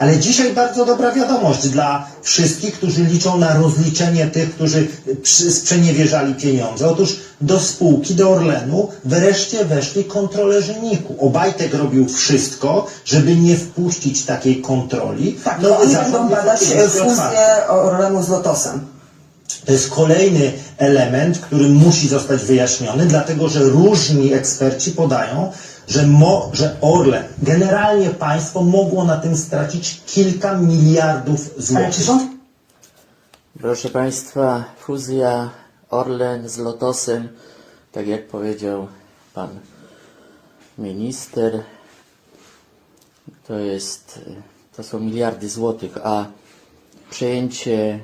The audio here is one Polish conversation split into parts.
Ale dzisiaj bardzo dobra wiadomość dla wszystkich, którzy liczą na rozliczenie tych, którzy sprzeniewierzali pieniądze. Otóż do spółki, do Orlenu wreszcie weszli kontrolerzy NIK-u. Obajtek robił wszystko, żeby nie wpuścić takiej kontroli. Tak, Nowy oni zarząd będą badać fuzję Orlenu z Lotosem. To jest kolejny element, który musi zostać wyjaśniony, dlatego że różni eksperci podają, że, mo, że Orlen, generalnie państwo mogło na tym stracić kilka miliardów Ale czy złotych. rząd Proszę Państwa, fuzja Orlen z Lotosem, tak jak powiedział Pan Minister, to jest, to są miliardy złotych, a przejęcie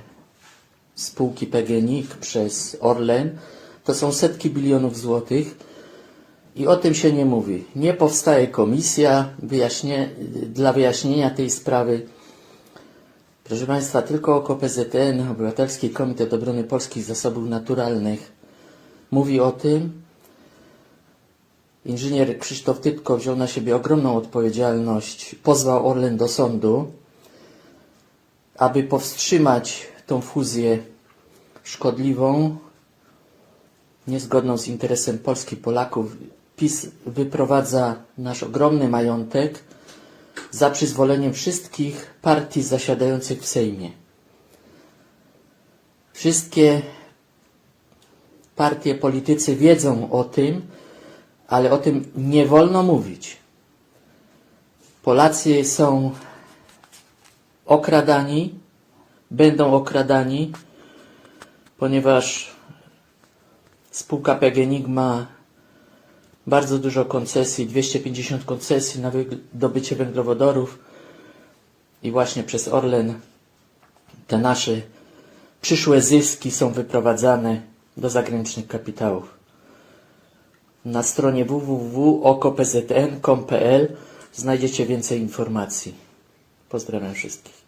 spółki PGNiG przez Orlen to są setki bilionów złotych i o tym się nie mówi. Nie powstaje komisja wyjaśnie, dla wyjaśnienia tej sprawy. Proszę Państwa, tylko OKO-PZN, Obywatelski Komitet Obrony Polskich Zasobów Naturalnych, mówi o tym. Inżynier Krzysztof Tytko wziął na siebie ogromną odpowiedzialność, pozwał Orlen do sądu, aby powstrzymać tą fuzję szkodliwą, niezgodną z interesem Polski Polaków. PiS wyprowadza nasz ogromny majątek, za przyzwoleniem wszystkich partii zasiadających w Sejmie. Wszystkie partie, politycy wiedzą o tym, ale o tym nie wolno mówić. Polacy są okradani, będą okradani, ponieważ spółka PGNiG ma bardzo dużo koncesji, 250 koncesji na wydobycie węglowodorów i właśnie przez Orlen te nasze przyszłe zyski są wyprowadzane do zagranicznych kapitałów. Na stronie www.okopzn.com.pl znajdziecie więcej informacji. Pozdrawiam wszystkich.